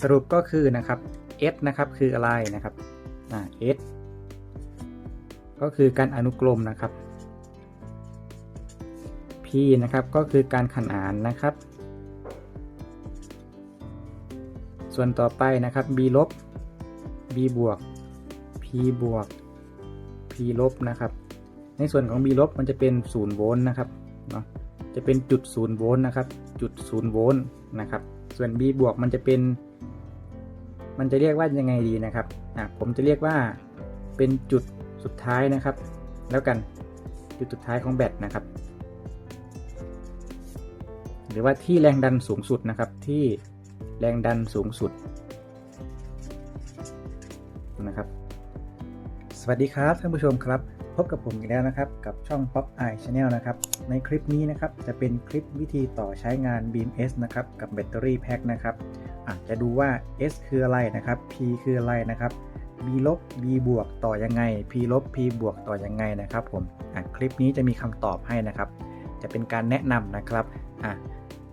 สรุปก็คือนะครับ S นะครับคืออะไรนะครับอ่า S ก็คือการอนุกรมนะครับ P นะครับก็คือการขนานนะครับ ส่วนต่อไปนะครับ B ลบ B บวก P บวก P ลบนะครับ ในส่วนของ B ลบมันจะเป็น0โวลต์นะครับเนาะจะเป็นจุด0โวลต์นะครับ จุด0โวลต์นะครับ ส่วน B บวกมันจะเป็น มันจะเรียกว่ายังไงดีนะครับอะผมจะเรียกว่าเป็นจุดสุดท้ายนะครับ แล้วกันจุดสุดท้ายของแบตนะครับ หรือว่าที่แรงดันสูงสุดนะครับที่แรงดันสูงสุดนะครับ สวัสดีครับท่านผู้ชมครับ พบกับผมอีกแล้วนะครับ กับช่อง Pop Eye Channel นะครับ ในคลิปนี้นะครับจะเป็นคลิปวิธีต่อใช้งาน Beam S นะครับกับแบตเตอรี่แพ็คนะครับอาจจะดูว่า S คืออะไรนะครับ P คืออะไรนะครับ B ลบ B บวกต่อยังไง P ลบ P บวกต่อยังไงนะครับผมคลิปนี้จะมีคำตอบให้นะครับ จะเป็นการแนะนำนะครับอะ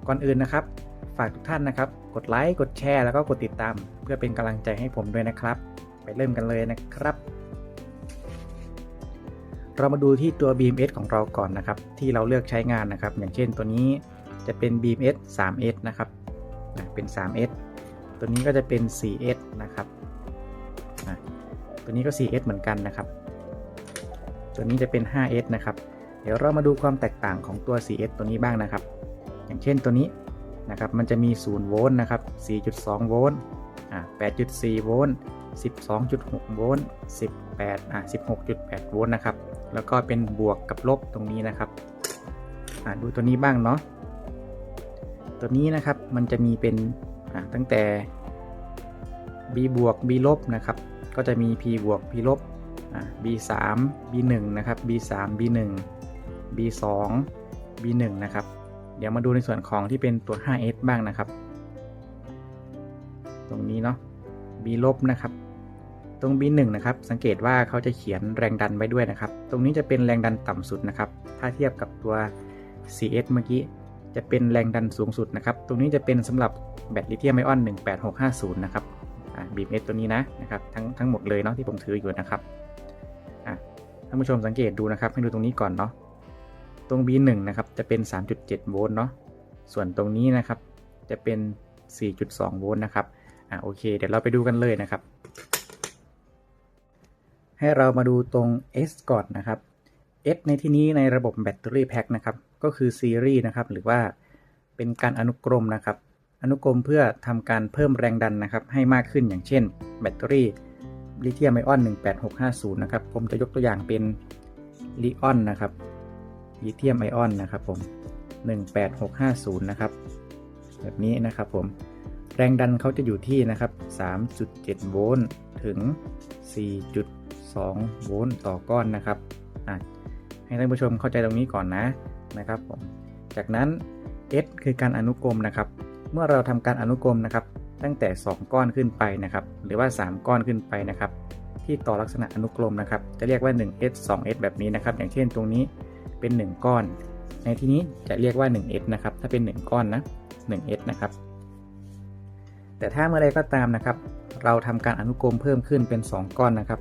ก่อนอื่นนะครับ ฝากทุกท่านนะครับ กดไลค์กดแชร์แล้วก็กดติดตาม เพื่อเป็นกำลังใจให้ผมด้วยนะครับ ไปเริ่มกันเลยนะครับ เรามาดูที่ตัว BMS ของเราก่อนนะครับ ที่เราเลือกใช้งานนะครับ อย่างเช่นตัวนี้จะเป็น BMS 3S นะครับเป็น 3S ตัวนี้ก็จะเป็น 4S นะครับตัวนี้ก็ 4S เหมือนกันนะครับ ตัวนี้จะเป็น 5S นะครับ เดี๋ยวเรามาดูความแตกต่างของตัว 4S ตัวนี้บ้างนะครับ อย่างเช่นตัวนี้นะครับ มันจะมี 0 โวลต์นะครับ 4.2 โวลต์ 8.4 โวลต์ 12.6 โวลต์ 18อ่า16.8 โวลต์นะครับ แล้วก็เป็นบวกกับลบตรงนี้นะครับอ่าดูตัวนี้บ้างเนาะตัวนี้นะครับมันจะมีเป็นอ่าตั้งแต่ b บวก b ลบนะครับ ก็จะมี p บวก p ลบอ่า b 3 b 1นะครับ b 3 b 1 b 2 b 1นะครับ เดี๋ยวมาดูในส่วนของที่เป็นตัว 5s บ้างนะครับ ตรงนี้เนาะ b ลบนะครับ รง b 1 นะครับ สังเกตว่าเขาจะเขียนแรงดันไว้ด้วยนะครับ ตรงนี้จะเป็นแรงดันต่ำสุดนะครับ ถ้าเทียบกับตัว cs เมื่อกี้ จะเป็นแรงดันสูงสุดนะครับ ตรงนี้จะเป็นสำหรับแบตลิเธียมไอออน 18650 นะครับอ่า BMS ตัวนี้นะนะครับทั้งทั้งหมดเลยเนาะที่ผมถืออยู่นะครับอะท่านผู้ชมสังเกตดูนะครับ ให้ดูตรงนี้ก่อนเนาะ ตรง B1 นะครับจะเป็น 3.7 โวลต์เนาะ ส่วนตรงนี้นะครับจะเป็น 4.2 โวลต์นะครับ อะโอเค เดี๋ยวเราไปดูกันเลยนะครับ ให้เรามาดูตรง S ก่อนนะครับ S ในที่นี้ในระบบแบตเตอรี่แพ็คนะครับ ก็คือซีรีส์นะครับ หรือว่าเป็นการอนุกรมนะครับ อนุกรมเพื่อทำการเพิ่มแรงดันนะครับ ให้มากขึ้นอย่างเช่น แบตเตอรี่ลิเธียมไอออน 18650 นะครับ ผมจะยกตัวอย่างเป็นลิออนนะครับลิเธียมไอออนนะครับผม 18650 นะครับ แบบนี้นะครับผม แรงดันเขาจะอยู่ที่นะครับ 3.7 โวลต์ ถึง 2 โวลต์ต่อก้อนนะครับให้ท่านผู้ชมเข้าใจตรงนี้ก่อนนะนะครับผมจากนั้น S คือการอนุกรมนะครับ เมื่อเราทำการอนุกรมนะครับ ตั้งแต่ 2 ก้อนขึ้นไปนะครับ หรือว่า 3 ก้อนขึ้นไปนะครับ ที่ต่อลักษณะอนุกรมนะครับ จะเรียกว่า 1S 2S แบบนี้นะครับ อย่างเช่นตรงนี้เป็น 1 ก้อน ในที่นี้จะเรียกว่า 1s นะครับ ถ้าเป็น 1 ก้อนนะ 1s นะครับ แต่ถ้าเมื่อไรก็ตามนะครับ เราทำการอนุกรมเพิ่มขึ้นเป็น 2 ก้อนนะครับ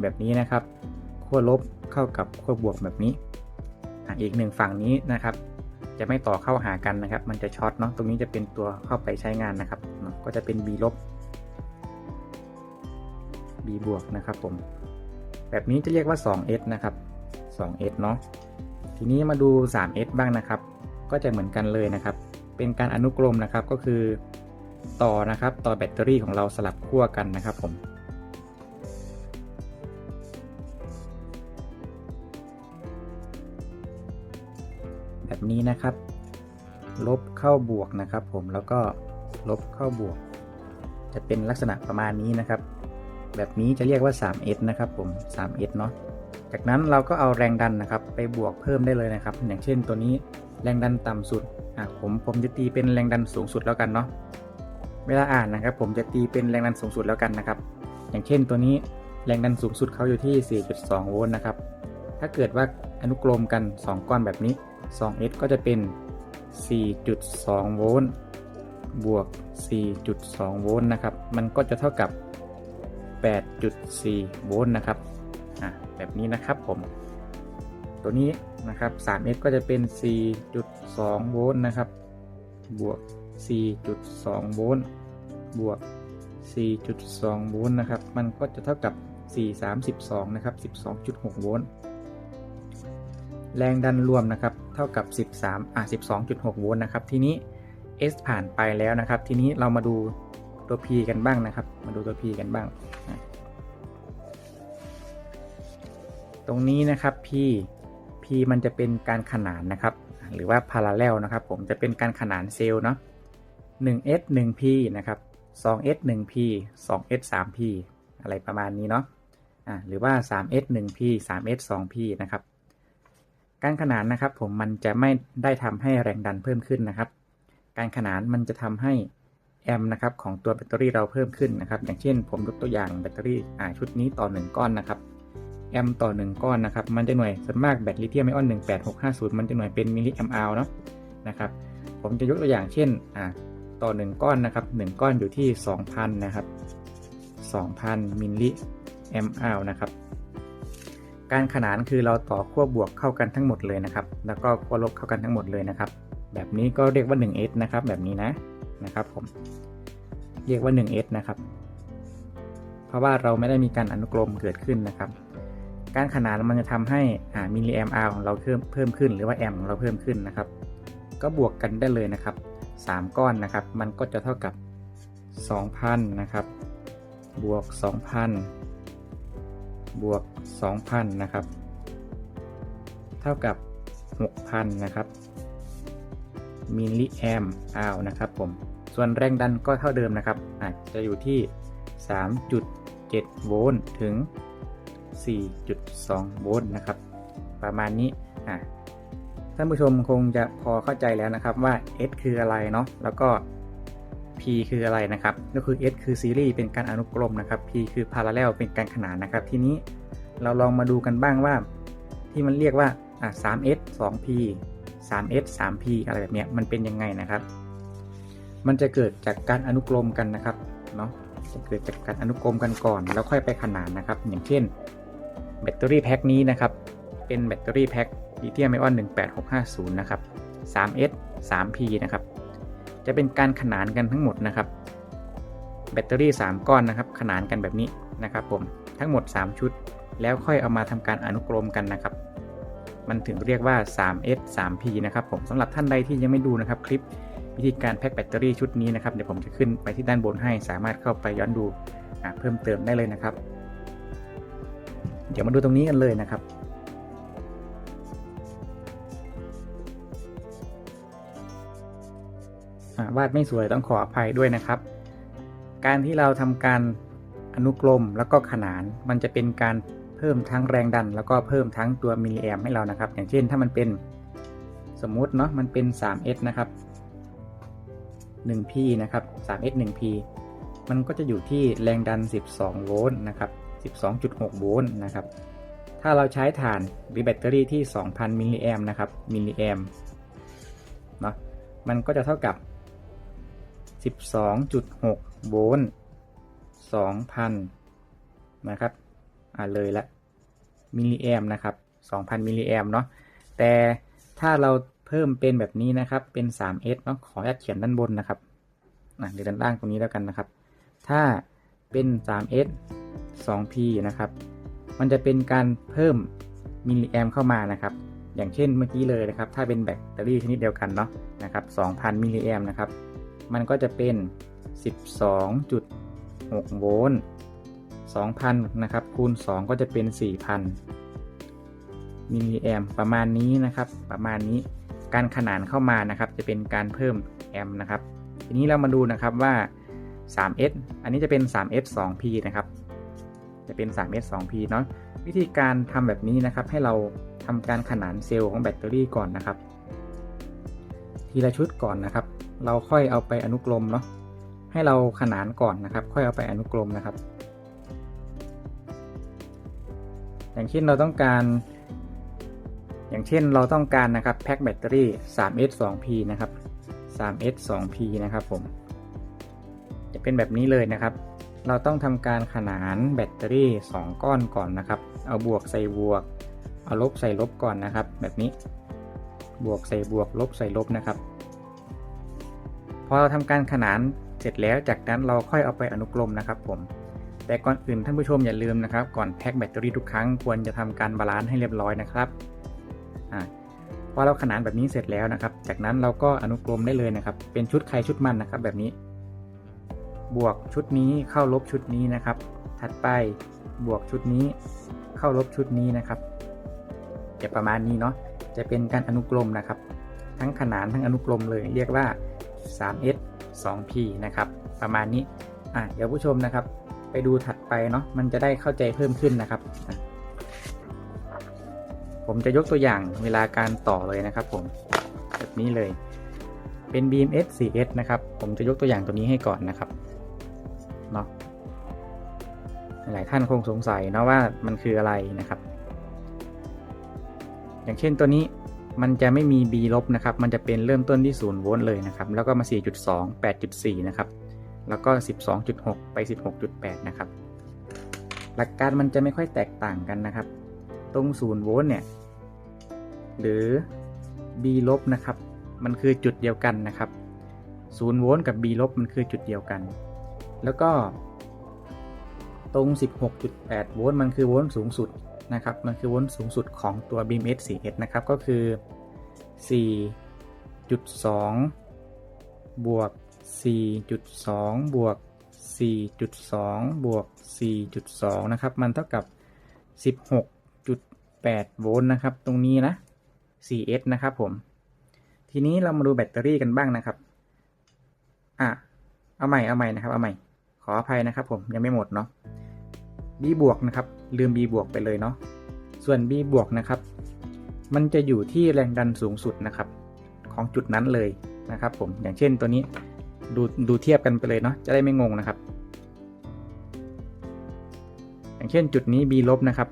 แบบนี้นะครับขั้วลบเข้ากับขั้วบวกแบบนี้อีกหนึ่งฝั่งนี้นะครับ จะไม่ต่อเข้าหากันนะครับ มันจะช็อตเนาะตรงนี้จะเป็นตัวเข้าไปใช้งานนะครับก็จะเป็น b ลบ b บวกนะครับผมแบบนี้จะเรียกว่า 2s นะครับ 2s เนาะทีนี้มาดู 3s บ้างนะครับ ก็จะเหมือนกันเลยนะครับ เป็นการอนุกรมนะครับก็คือ ต่อนะครับ ต่อแบตเตอรี่ของเราสลับขั้วกันนะครับผม นี้นะครับ ลบเข้าบวกนะครับ ผมแล้วก็ลบเข้าบวก จะเป็นลักษณะประมาณนี้นะครับ แบบนี้จะเรียกว่า 3s นะครับผม 3s เนาะจากนั้นเราก็เอาแรงดันนะครับ ไปบวกเพิ่มได้เลยนะครับ อย่างเช่นตัวนี้แรงดันต่ำสุดอะผมผมจะตีเป็นแรงดันสูงสุดแล้วกันเนาะเวลาอ่านนะครับ ผมจะตีเป็นแรงดันสูงสุดแล้วกันนะครับ อย่างเช่นตัวนี้แรงดันสูงสุดเขาอยู่ที่ 4.2 โวลต์นะครับ ถ้าเกิดว่าอนุกรมกัน 2 ก้อนแบบนี้ 2s ก็จะเป็น 4.2 โวลต์ บวก 4.2 โวลต์นะครับ มันก็จะเท่ากับ 8.4 โวลต์นะครับ อะ แบบนี้นะครับผม ตัวนี้นะครับ 3S ก็จะเป็น 4.2 โวลต์นะครับ บวก 4.2 โวลต์ บวก 4.2 โวลต์นะครับ มันก็จะเท่ากับ 432นะครับ 12.6 โวลต์ แรงดันรวมนะครับ เท่ากับ 13อะ12.6 โวลต์นะครับ ทีนี้ S ผ่านไปแล้วนะครับ ทีนี้เรามาดูตัว P กันบ้างนะครับ มาดูตัว P กันบ้าง ตรงนี้นะครับ P P มันจะเป็นการขนานนะครับ หรือว่า parallel นะครับ ผมจะเป็นการขนานเซลล์เนาะ 1s 1p นะครับ 2s 1p 2s 3p อะไรประมาณนี้เนาะ อ่าหรือว่า 3s 1p 3s 2p นะครับ การขนานนะครับผมมันจะไม่ได้ทำให้แรงดันเพิ่มขึ้นนะครับ การขนานมันจะทำให้แอมป์นะครับของตัวแบตเตอรี่เราเพิ่มขึ้นนะครับ อย่างเช่น ผมยกตัวอย่างแบตเตอรี่อ่าชุดนี้ต่อ 1 ก้อนนะครับแอมป์ต่อ 1 ก้อนนะครับ มันจะหน่วยส่วนมากแบตลิเธียมไอออน 18650 มันจะหน่วยเป็นมิลลิแอมป์อเนาะนะครับผมจะยกตัวอย่างเช่นอ่าต่อ 1 ก้อนนะครับ 1 ก้อนอยู่ที่ 2,000 นะครับ 2,000 มิลลิแอมป์อนะครับ การขนานคือเราต่อขั้วบวกเข้ากันทั้งหมดเลยนะครับ แล้วก็ขั้วลบเข้ากันทั้งหมดเลยนะครับ แบบนี้ก็เรียกว่า 1s นะครับ แบบนี้นะนะครับผมเรียกว่า 1s นะครับ เพราะว่าเราไม่ได้มีการอนุกรมเกิดขึ้นนะครับ การขนานมันจะทำให้มิลลิแอมป์ของเราเพิ่มเพิ่มขึ้น หรือว่าแอมของเราเพิ่มขึ้นนะครับ ก็บวกกันได้เลยนะครับ 3 ก้อนนะครับ มันก็จะเท่ากับ 2,000 นะครับ บวก 2,000 บวก 2,000 นะครับ เท่ากับ 6,000 นะครับ มิลลิแอมป์อาวนะครับผม ส่วนแรงดันก็เท่าเดิมนะครับอาจจะอยู่ที่ 3.7 โวลต์ถึง 4.2 โวลต์นะครับ ประมาณนี้อะท่านผู้ชมคงจะพอเข้าใจแล้วนะครับว่า S คืออะไรเนาะแล้วก็ P คืออะไรนะครับ ก็คือ S คือซีรีส์เป็นการอนุกรมนะครับ P คือ parallel เป็นการขนานนะครับ ทีนี้เราลองมาดูกันบ้างว่า ที่มันเรียกว่าอะ 3S 2P 3S 3P อะไรแบบเนี้ยมันเป็นยังไงนะครับ มันจะเกิดจากการอนุกรมกันนะครับเนาะจะเกิดจากการอนุกรมกันก่อน แล้วค่อยไปขนานนะครับ อย่างเช่นแบตเตอรี่แพ็คนี้นะครับ เป็นแบตเตอรี่แพ็คลิเธียมไอออน 18650 นะครับ 3S 3P นะครับ จะเป็นการขนานกันทั้งหมดนะครับ แบตเตอรี่ 3 ก้อนนะครับ ขนานกันแบบนี้นะครับ ผมทั้งหมด 3 ชุด แล้วค่อยเอามาทำการอนุกรมกันนะครับ มันถึงเรียกว่า 3S 3P นะครับผมสำหรับท่านใดที่ยังไม่ดูนะครับ คลิปวิธีการแพ็คแบตเตอรี่ชุดนี้นะครับเดี๋ยวผมจะขึ้นไปที่ด้านบนให้สามารถเข้าไปย้อนดูเพิ่มเติมได้เลยนะครับ เดี๋ยวมาดูตรงนี้กันเลยนะครับ วาดไม่สวยต้องขออภัยด้วยนะครับ การที่เราทำการอนุกรมแล้วก็ขนาน มันจะเป็นการเพิ่มทั้งแรงดัน แล้วก็เพิ่มทั้งตัวมิลลิแอมให้เรานะครับ อย่างเช่นถ้ามันเป็นสมมุติเนาะมันเป็น 3s นะครับ 1p นะครับ 3s 1p มันก็จะอยู่ที่แรงดัน 12 โวลต์นะครับ 12.6 โวลต์นะครับ ถ้าเราใช้ถ่านหรือแบตเตอรี่ที่ 2,000 มิลลิแอมนะครับ มิลลิแอม เนาะ มันก็จะเท่ากับ 12.6 โวลต์ 2,000 นะครับ อ่าเลยละ มิลลิแอมนะครับ 2,000 มิลลิแอมเนาะ แต่ถ้าเราเพิ่มเป็นแบบนี้นะครับ เป็น 3s เนาะ ขออนุญาตเขียนด้านบนนะครับอะเดี๋ยวด้านล่างตรงนี้แล้วกันนะครับ ถ้าเป็น 3s 2p นะครับ มันจะเป็นการเพิ่มมิลลิแอมเข้ามานะครับ อย่างเช่นเมื่อกี้เลยนะครับ ถ้าเป็นแบตเตอรี่ชนิดเดียวกันเนาะนะครับ 2,000 มิลลิแอมนะครับ มันก็จะเป็น 12.6 โวลต์2,000 นะครับ คูณ 2 ก็จะเป็น 4,000 มิลลิแอมประมาณนี้นะครับ ประมาณนี้ การขนานเข้ามานะครับ จะเป็นการเพิ่มแอมป์นะครับ ทีนี้เรามาดูนะครับว่า 3s อันนี้จะเป็น 3s 2p นะครับ จะเป็น 3s 2p เนาะ วิธีการทำแบบนี้นะครับ ให้เราทำการขนานเซลล์ของแบตเตอรี่ก่อนนะครับ ทีละชุดก่อนนะครับ เราค่อยเอาไปอนุกรมเนาะให้เราขนานก่อนนะครับ ค่อยเอาไปอนุกรมนะครับ อย่างเช่นเราต้องการ อย่างเช่นเราต้องการนะครับแพ็คแบตเตอรี่ 3s 2p นะครับ 3s 2p นะครับผม จะเป็นแบบนี้เลยนะครับ เราต้องทำการขนานแบตเตอรี่ 2 ก้อนก่อนนะครับ เอาบวกใส่บวก เอาลบใส่ลบก่อนนะครับ แบบนี้ บวกใส่บวกลบใส่ลบนะครับ พอเราทำการขนานเสร็จแล้วจากนั้นเราค่อยเอาไปอนุกรมนะครับผม แต่ก่อนอื่นท่านผู้ชมอย่าลืมนะครับ ก่อนแพ็คแบตเตอรี่ทุกครั้งควรจะทำการบาลานซ์ให้เรียบร้อยนะครับอ่าพอเราขนานแบบนี้เสร็จแล้วนะครับ จากนั้นเราก็อนุกรมได้เลยนะครับ เป็นชุดใครชุดมันนะครับ แบบนี้ บวกชุดนี้เข้าลบชุดนี้นะครับ ถัดไปบวกชุดนี้ เข้าลบชุดนี้นะครับจะประมาณนี้เนาะจะเป็นการอนุกรมนะครับ ทั้งขนานทั้งอนุกรมเลย เรียกว่า 3s 2p นะครับ ประมาณนี้อะเดี๋ยวผู้ชมนะครับ ไปดูถัดไปเนาะมันจะได้เข้าใจเพิ่มขึ้นนะครับ ผมจะยกตัวอย่างเวลาการต่อเลยนะครับ ผมแบบนี้เลย เป็น BMS 4S นะครับ ผมจะยกตัวอย่างตัวนี้ให้ก่อนนะครับเนาะหลายท่านคงสงสัยเนาะว่ามันคืออะไรนะครับ อย่างเช่นตัวนี้ มันจะไม่มี B ลบนะครับ มันจะเป็นเริ่มต้นที่0โวลต์เลยนะครับ แล้วก็มา 4.2 8.4 นะครับ แล้วก็ 12.6 ไป 16.8 นะครับ หลักการมันจะไม่ค่อยแตกต่างกันนะครับ ตรง0โวลต์เนี่ย หรือ B ลบนะครับ มันคือจุดเดียวกันนะครับ0โวลต์กับ B ลบมันคือจุดเดียวกัน แล้วก็ ตรง 16.8 โวลต์มันคือโวลต์สูงสุด นะครับมันคือโวลต์สูงสุดของตัว BMS 4S นะครับ ก็คือ 4.2 บวก 4.2 บวก 4.2 บวก 4.2 นะครับ มันเท่ากับ 16.8 โวลต์นะครับ ตรงนี้นะ 4S นะครับผม ทีนี้เรามาดูแบตเตอรี่กันบ้างนะครับ อะ เอาใหม่ เอาใหม่นะครับ เอาใหม่ ขออภัยนะครับผม ยังไม่หมดเนาะ B บวกนะครับ ลืม B บวกไปเลยเนาะ ส่วน B บวกนะครับ มันจะอยู่ที่แรงดันสูงสุดนะครับ ของจุดนั้นเลยนะครับ ผม อย่างเช่นตัวนี้ดูดูเทียบกันไปเลยเนาะ จะได้ไม่งงนะครับ อย่างเช่นจุดนี้ B ลบนะครับ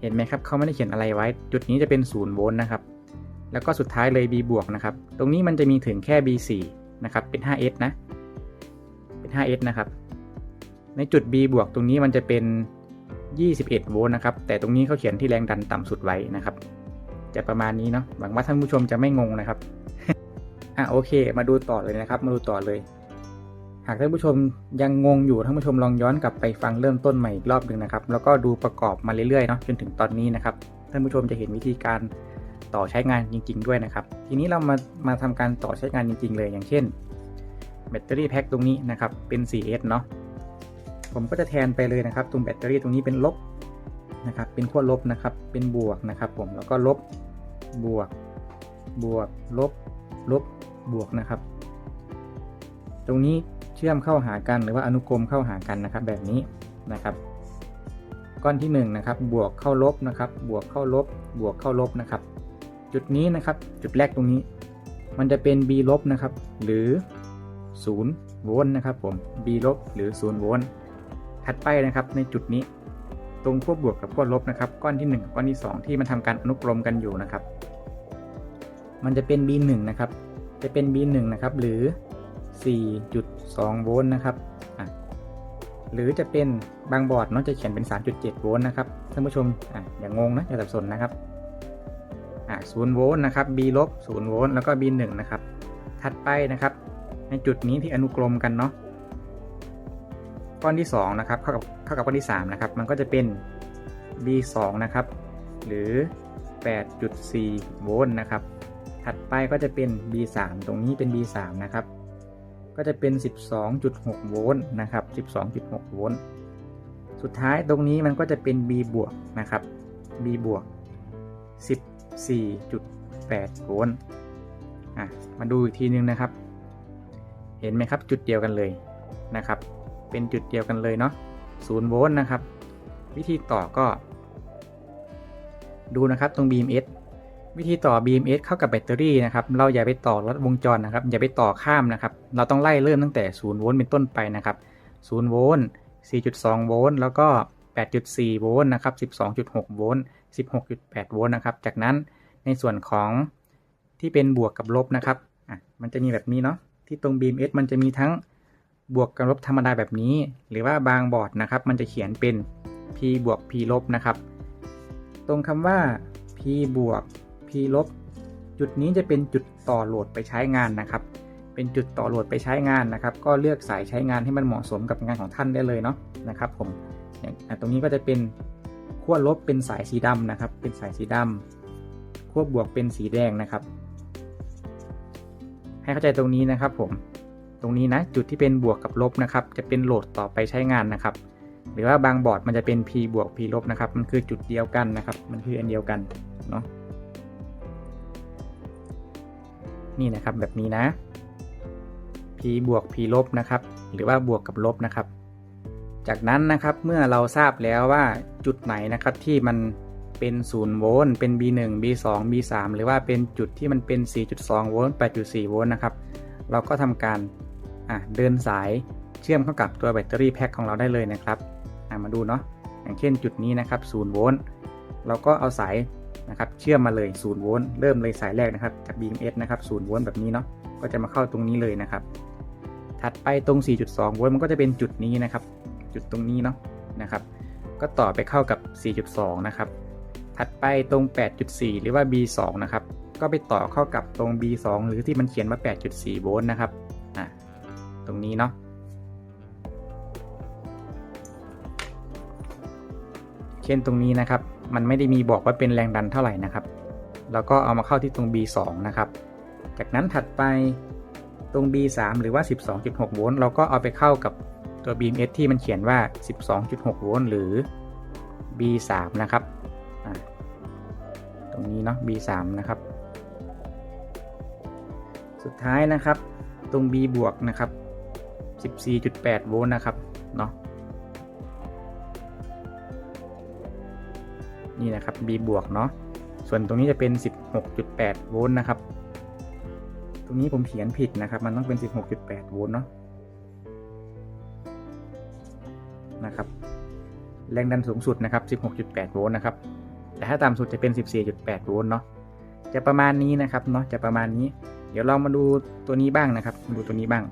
เห็นไหมครับเขาไม่ได้เขียนอะไรไว้ จุดนี้จะเป็น0โวลต์นะครับ แล้วก็สุดท้ายเลย B บวกนะครับ ตรงนี้มันจะมีถึงแค่ B4 นะครับ เป็น 5S นะ เป็น 5S นะครับ ในจุด B บวกตรงนี้มันจะเป็น 21 โวลต์นะครับ แต่ตรงนี้เขาเขียนที่แรงดันต่ำสุดไว้นะครับ จะประมาณนี้เนาะ หวังว่าท่านผู้ชมจะไม่งงนะครับ อะโอเค มาดูต่อเลยนะครับ มาดูต่อเลย หากท่านผู้ชมยังงงอยู่ท่านผู้ชมลองย้อนกลับไปฟังเริ่มต้นใหม่อีกรอบหนึ่งนะครับ แล้วก็ดูประกอบมาเรื่อยๆเนาะจนถึงตอนนี้นะครับ ท่านผู้ชมจะเห็นวิธีการต่อใช้งานจริง ๆ ด้วยนะครับ ทีนี้เรามามาทำการต่อใช้งานจริง ๆ เลยอย่างเช่นแบตเตอรี่แพ็คตรงนี้นะครับเป็น 4S เนาะ ผมก็จะแทนไปเลยนะครับ ตรงแบตเตอรี่ตรงนี้เป็นลบนะครับ เป็นขั้วลบนะครับ เป็นบวกนะครับ ผม แล้วก็ลบบวก บวก ลบ ลบ บวกนะครับ ตรงนี้เชื่อมเข้าหากันหรือว่าอนุกรมเข้าหากันนะครับ แบบนี้นะครับ ก้อนที่1นนะครับ บวกเข้าลบนะครับ บวกเข้าลบ บวกเข้าลบนะครับ จุดนี้นะครับ จุดแรกตรงนี้ มันจะเป็น B ลบนะครับ หรือ0โวลต์นะครับผม B ลบหรือ0โวลต์ ถัดไปนะครับในจุดนี้ ตรงขั้วบวกกับขั้วลบนะครับ ก้อนที่1กับก้อนที่ 2 ที่มันทำการอนุกรมกันอยู่นะครับ มันจะเป็น B1 นะครับ จะเป็น B1 นะครับ หรือ 4.2 โวลต์นะครับหรือจะเป็นบางบอร์ดเนาะจะเขียนเป็น 3.7 โวลต์นะครับท่านผู้ชมออย่างงงนะอย่าสับสนนะครับอะ0โวลต์นะครับ B ลบ0โวลต์แล้วก็ B1 นะครับ ถัดไปนะครับ ในจุดนี้ที่อนุกรมกันเนาะ ก้อนที่2นะครับเข้ากับเข้ากับก้อนที่3นะครับมันก็จะเป็น B2 นะครับหรือ 8.4 โวลต์นะครับถัดไปก็จะเป็น B3 ตรงนี้เป็น B3 นะครับก็จะเป็น 12.6 โวลต์นะครับ 12.6 โวลต์สุดท้ายตรงนี้มันก็จะเป็น B บวกนะครับ B บวก 14.8 โวลต์อะมาดูอีกทีนึงนะครับ เห็นไหมครับจุดเดียวกันเลยนะครับ เป็นจุดเดียวกันเลยเนาะ0โวลต์นะครับ วิธีต่อก็ ดูนะครับตรง BMS วิธีต่อ BMS เข้ากับแบตเตอรี่นะครับ เราอย่าไปต่อลัดวงจรนะครับ อย่าไปต่อข้ามนะครับ เราต้องไล่เริ่มตั้งแต่0โวลต์เป็นต้นไปนะครับ0โวลต์4.2 โวลต์แล้วก็ 8.4 โวลต์นะครับ 12.6 โวลต์ 16.8 โวลต์นะครับ จากนั้นในส่วนของที่เป็นบวกกับลบนะครับ อะ มันจะมีแบบนี้เนาะ ที่ตรง BMS มันจะมีทั้ง บวกกับลบธรรมดาแบบนี้ หรือว่าบางบอร์ดนะครับ มันจะเขียนเป็น p บวก p ลบนะครับ ตรงคำว่า p บวก p ลบจุดนี้จะเป็นจุดต่อโหลดไปใช้งานนะครับ เป็นจุดต่อโหลดไปใช้งานนะครับ ก็เลือกสายใช้งานให้มันเหมาะสมกับงานของท่านได้เลยเนาะนะครับ ผมอย่างตรงนี้ก็จะเป็นขั้วลบเป็นสายสีดำนะครับ เป็นสายสีดำขั้วบวกเป็นสีแดงนะครับ ให้เข้าใจตรงนี้นะครับผม ตรงนี้นะจุดที่เป็นบวกกับลบนะครับ จะเป็นโหลดต่อไปใช้งานนะครับ หรือว่าบางบอร์ดมันจะเป็น p บวก p ลบนะครับ มันคือจุดเดียวกันนะครับ มันคืออันเดียวกันเนาะนี่นะครับแบบนี้นะ p บวก p ลบนะครับ หรือว่าบวกกับลบนะครับ จากนั้นนะครับเมื่อเราทราบแล้วว่าจุดไหนนะครับที่มันเป็น 0 โวลต์ เป็น B1 B2 B3 หรือว่าเป็นจุดที่มันเป็น 4.2 โวลต์ 8.4 โวลต์นะครับ เราก็ทำการ อะเดินสายเชื่อมเข้ากับตัวแบตเตอรี่แพ็คของเราได้เลยนะครับอะมาดูเนาะอย่างเช่นจุดนี้นะครับ0โวลต์เราก็เอาสายนะครับเชื่อมมาเลย0โวลต์เริ่มเลยสายแรกนะครับจาก BMS นะครับ0โวลต์แบบนี้เนาะก็จะมาเข้าตรงนี้เลยนะครับ ถัดไปตรง 4.2 โวลต์มันก็จะเป็นจุดนี้นะครับ จุดตรงนี้เนาะนะครับ ก็ต่อไปเข้ากับ 4.2 นะครับ ถัดไปตรง 8.4 หรือว่า B2 นะครับ ก็ไปต่อเข้ากับตรง B2 หรือที่มันเขียนว่า 8.4 โวลต์นะครับ ตรงนี้เนาะเช่นตรงนี้นะครับ มันไม่ได้มีบอกว่าเป็นแรงดันเท่าไหร่นะครับ เราก็เอามาเข้าที่ตรง B2 นะครับ จากนั้นถัดไปตรง B3 หรือว่า 12.6 โวลต์เราก็เอาไปเข้ากับตัว BMS ที่มันเขียนว่า 12.6 โวลต์หรือ B3 นะครับ ตรงนี้เนาะ B3 นะครับ สุดท้ายนะครับ ตรง B บวกนะครับ 14.8 โวลต์นะครับ เนาะนี่นะครับ B บวกเนาะ ส่วนตรงนี้จะเป็น 16.8 โวลต์นะครับ ตรงนี้ผมเขียนผิดนะครับ มันต้องเป็น 16.8 โวลต์เนาะ นะครับ แรงดันสูงสุดนะครับ 16.8 โวลต์นะครับ แต่ถ้าต่ำสุดจะเป็น 14.8 โวลต์เนาะ จะประมาณนี้นะครับ เนาะ จะประมาณนี้ เดี๋ยวเรามาดูตัวนี้บ้างนะครับ มาดูตัวนี้บ้าง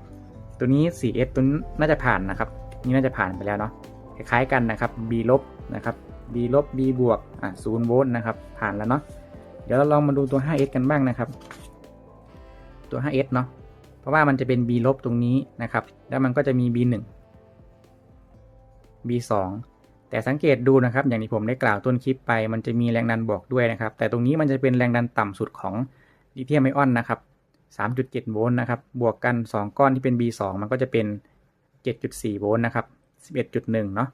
ตัวนี้ 4S ตัวนี้น่าจะผ่านนะครับ นี่น่าจะผ่านไปแล้วเนาะคล้ายๆกันนะครับ B ลบนะครับ B ลบ B บวกอะ0โวลต์นะครับผ่านแล้วเนาะเดี๋ยวเราลองมาดูตัว 5S กันบ้างนะครับ ตัว 5S เนาะเพราะว่ามันจะเป็น B ลบตรงนี้นะครับ แล้วมันก็จะมี B1 B2 แต่สังเกตดูนะครับ อย่างที่ผมได้กล่าวต้นคลิปไป มันจะมีแรงดันบวกด้วยนะครับ แต่ตรงนี้มันจะเป็นแรงดันต่ำสุดของลิเธียมไอออนนะครับ 3.7 โวลต์นะครับ บวกกัน 2 ก้อนที่เป็น B2 มันก็จะเป็น 7.4 โวลต์นะครับ 11.1 เนาะ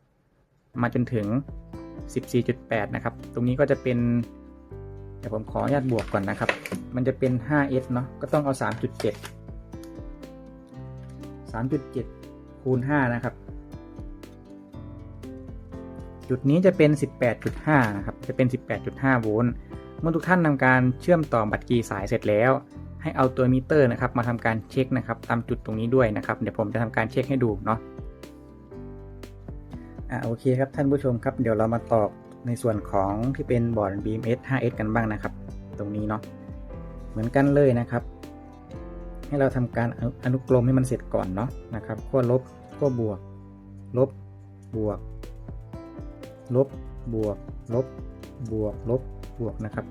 มาจนถึง 14.8 นะครับ ตรงนี้ก็จะเป็น เดี๋ยวผมขออนุญาตบวกก่อนนะครับ มันจะเป็น 5S เนาะ ก็ต้องเอา 3.7 3.7 คูณ 5 นะครับ จุดนี้จะเป็น 18.5 นะครับ จะเป็น 18.5 โวลต์ เมื่อทุกท่านทำการเชื่อมต่อบัตรกีสายเสร็จแล้ว ให้เอาตัวมิเตอร์นะครับมาทำการเช็คนะครับตามจุดตรงนี้ด้วยนะครับ เดี๋ยวผมจะทำการเช็คให้ดูเนาะอ่าโอเคครับท่านผู้ชมครับเดี๋ยวเรามาตอบในส่วนของที่เป็นบอร์ด BMS 5S กันบ้างนะครับ ตรงนี้เนาะเหมือนกันเลยนะครับ ให้เราทำการอนุอนุกรมให้มันเสร็จก่อนเนาะนะครับขั้วลบขั้วบวก ลบบวก ลบบวก ลบบวก ลบบวกนะครับ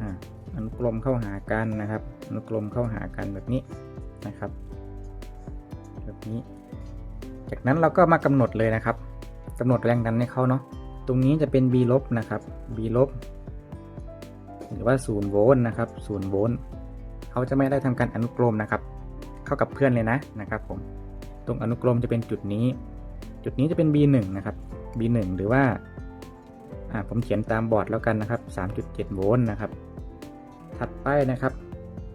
อ่า อนุกรมเข้าหากันนะครับอนุกรมเข้าหากันแบบนี้นะครับ แบบนี้ จากนั้นเราก็มากำหนดเลยนะครับกำหนดแรงดันให้เขาเนาะตรงนี้จะเป็น B ลบนะครับ B ลบหรือว่า0โวลต์นะครับ0โวลต์เขาจะไม่ได้ทำการอนุกรมนะครับ เข้ากับเพื่อนเลยนะนะครับผมตรงอนุกรมจะเป็นจุดนี้ จุดนี้จะเป็น B1 นะครับ B1 หรือว่าอ่าผมเขียนตามบอร์ดแล้วกันนะครับ 3.7 โวลต์นะครับ ถัดไปนะครับ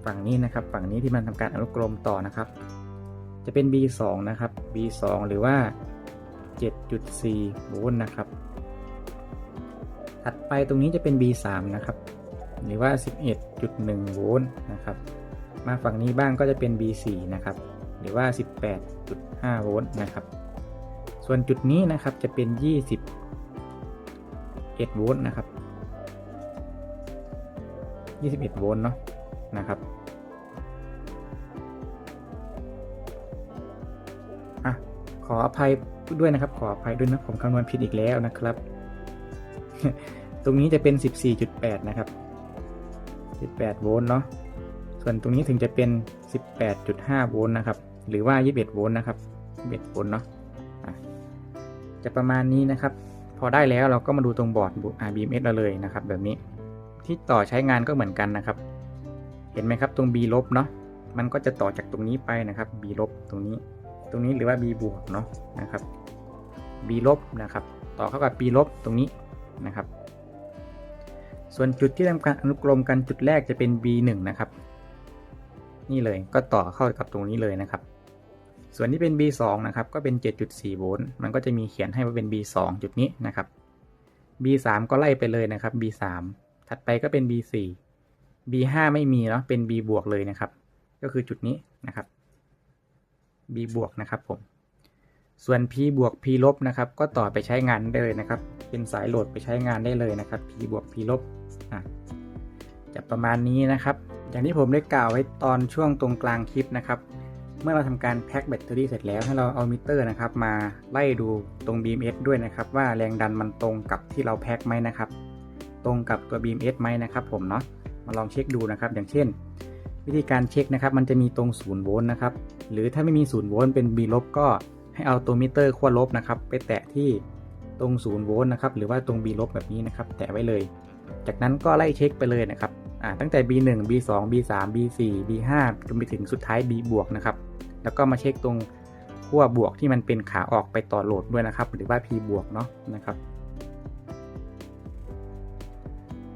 ฝั่งนี้นะครับ ฝั่งนี้ที่มันทำการอนุกรมต่อนะครับ จะเป็น B2 นะครับ B2 หรือว่า 7.4 โวลต์นะครับ ถัดไปตรงนี้จะเป็น B3 นะครับ หรือว่า 11.1 โวลต์นะครับ มาฝั่งนี้บ้างก็จะเป็น B4 นะครับ หรือว่า 18.5 โวลต์นะครับ ส่วนจุดนี้นะครับจะเป็น21โวลต์นะครับ 21 โวลต์เนาะนะครับอะขออภัยด้วยนะครับ ขออภัยด้วยนะผมคำนวณผิดอีกแล้วนะครับ ตรงนี้จะเป็น 14.8 นะครับ 18 โวลต์เนาะส่วนตรงนี้ถึงจะเป็น 18.5 โวลต์นะครับ หรือว่า 21 โวลต์นะครับ21โวลต์เนาะอะจะประมาณนี้นะครับ พอได้แล้วเราก็มาดูตรงบอร์ด BMS เราเลยนะครับ แบบนี้ ที่ต่อใช้งานก็เหมือนกันนะครับ เห็นไหมครับตรง B ลบเนาะมันก็จะต่อจากตรงนี้ไปนะครับ B ลบตรงนี้ ตรงนี้หรือว่า B บวกเนาะนะครับ B ลบนะครับ ต่อเข้ากับ B ลบตรงนี้นะครับ ส่วนจุดที่ทำการอนุกรมกันจุดแรกจะเป็น B1 นะครับ นี่เลยก็ต่อเข้ากับตรงนี้เลยนะครับ ส่วนที่เป็น B2 นะครับ ก็เป็น 7.4 โวลต์มันก็จะมีเขียนให้ว่าเป็น B2 จุดนี้นะครับ B3 ก็ไล่ไปเลยนะครับ B3 ถัดไปก็เป็น B4 B5 ไม่มีเนาะเป็น B บวกเลยนะครับ ก็คือจุดนี้นะครับ B บวกนะครับผม ส่วน P บวก P ลบนะครับ ก็ต่อไปใช้งานได้เลยนะครับ เป็นสายโหลดไปใช้งานได้เลยนะครับ P บวก P ลบอะจะประมาณนี้นะครับ อย่างที่ผมได้กล่าวไว้ตอนช่วงตรงกลางคลิปนะครับ เมื่อเราทำการแพ็คแบตเตอรี่เสร็จแล้วให้เราเอามิเตอร์นะครับ มาไล่ดูตรง BMS ด้วยนะครับ ว่าแรงดันมันตรงกับที่เราแพ็คไหมนะครับ ตรงกับตัว BMS ไหมนะครับผมเนาะมาลองเช็คดูนะครับ อย่างเช่น วิธีการเช็คนะครับ มันจะมีตรง0โวลต์นะครับ หรือถ้าไม่มี0โวลต์เป็น B ลบก็ให้เอาตัวมิเตอร์ขั้วลบนะครับ ไปแตะที่ตรง0โวลต์นะครับ หรือว่าตรง B ลบแบบนี้นะครับ แตะไว้เลย จากนั้นก็ไล่เช็คไปเลยนะครับตั้งแต่ B1 B2 B3 B4 B5 จนไปถึงสุดท้าย B บวกนะครับ แล้วก็มาเช็คตรงขั้วบวกที่มันเป็นขาออกไปต่อโหลดด้วยนะครับ หรือว่า P บวกเนาะนะครับ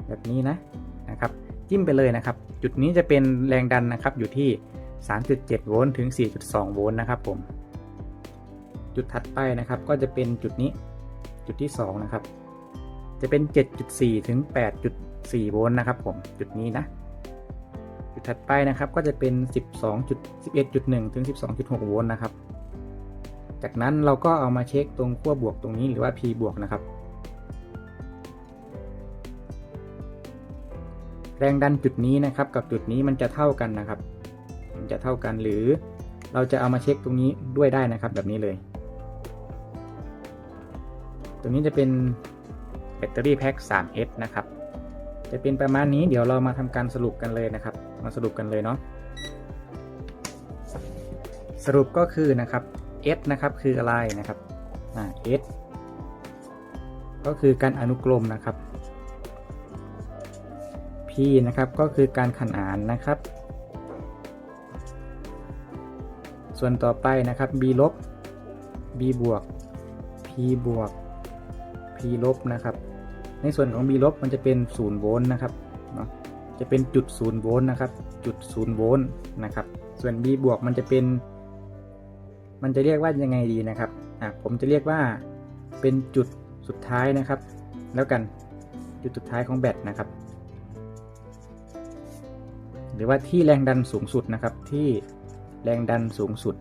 แบบนี้นะนะครับจิ้มไปเลยนะครับ จุดนี้จะเป็นแรงดันนะครับอยู่ที่ 3.7 โวลต์ถึง 4.2 โวลต์นะครับผม จุดถัดไปนะครับก็จะเป็นจุดนี้จุดที่ 2 นะครับ จะเป็น 7.4 ถึง 8.4 โวลต์นะครับผมจุดนี้นะ จุดถัดไปนะครับก็จะเป็น 12.11.1 ถึง 12.6 โวลต์นะครับ จากนั้นเราก็เอามาเช็คตรงขั้วบวกตรงนี้หรือว่า P บวกนะครับ แรงดันจุดนี้นะครับ กับจุดนี้มันจะเท่ากันนะครับ มันจะเท่ากันหรือเราจะเอามาเช็คตรงนี้ด้วยได้นะครับ แบบนี้เลย ตรงนี้จะเป็นแบตเตอรี่แพ็ค 3S นะครับ จะเป็นประมาณนี้เดี๋ยวเรามาทำการสรุปกันเลยนะครับ มาสรุปกันเลยเนาะสรุปก็คือนะครับ S นะครับคืออะไรนะครับอ่า S ก็คือการอนุกรมนะครับ P นะครับก็คือการขนานนะครับ ส่วนต่อไปนะครับ B ลบ B บวก P บวก P ลบนะครับ ในส่วนของ B ลบมันจะเป็น0โวลต์นะครับเนาะจะเป็นจุด0โวลต์นะครับจุด0โวลต์นะครับ ส่วน B บวกมันจะเป็น มันจะเรียกว่ายังไงดีนะครับอะผมจะเรียกว่าเป็นจุดสุดท้ายนะครับ แล้วกันจุดสุดท้ายของแบตนะครับ หรือว่าที่แรงดันสูงสุดนะครับ ที่แรงดันสูงสุด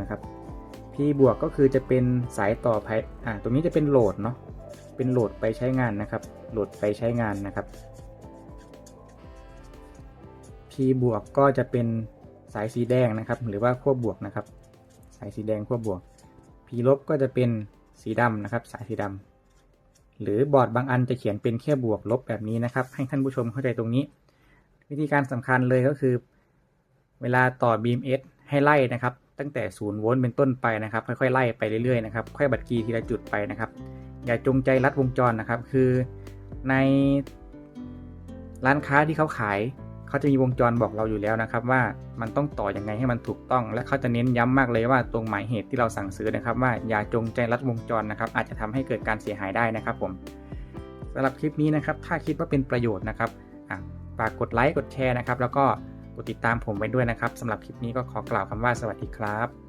นะครับ P บวกก็คือจะเป็นสายต่อไปอ่าตรงนี้จะเป็นโหลดเนาะ เป็นโหลดไปใช้งานนะครับ โหลดไปใช้งานนะครับ P บวกก็จะเป็นสายสีแดงนะครับ หรือว่าขั้วบวกนะครับ สายสีแดงขั้วบวก P ลบก็จะเป็นสีดำนะครับ สายสีดำ หรือบอร์ดบางอันจะเขียนเป็นแค่บวกลบแบบนี้นะครับ ให้ท่านผู้ชมเข้าใจตรงนี้ วิธีการสำคัญเลยก็คือ เวลาต่อ BMS ให้ไล่นะครับ ตั้งแต่ศูนย์โวลต์เป็นต้นไปนะครับ ค่อยๆไล่ไปเรื่อยๆนะครับค่อยบัดกีทีละจุดไปนะครับ อย่าจงใจรัดวงจรนะครับ คือในร้านค้าที่เขาขาย เขาจะมีวงจรบอกเราอยู่แล้วนะครับ ว่ามันต้องต่ออยังไงให้มันถูกต้อง และเขาจะเน้นย้ำมากเลยว่าตรงหมายเหตุที่เราสั่งซื้อนะครับ ว่าอย่าจงใจรัดวงจรนะครับ อาจจะทำให้เกิดการเสียหายได้นะครับ ผมสำหรับคลิปนี้นะครับ ถ้าคิดว่าเป็นประโยชน์นะครับฝากกดไลค์กดแชร์นะครับ แล้วก็กดติดตามผมไว้ด้วยนะครับสำหรับคลิปนี้ก็ขอกล่าวคำว่าสวัสดีครับ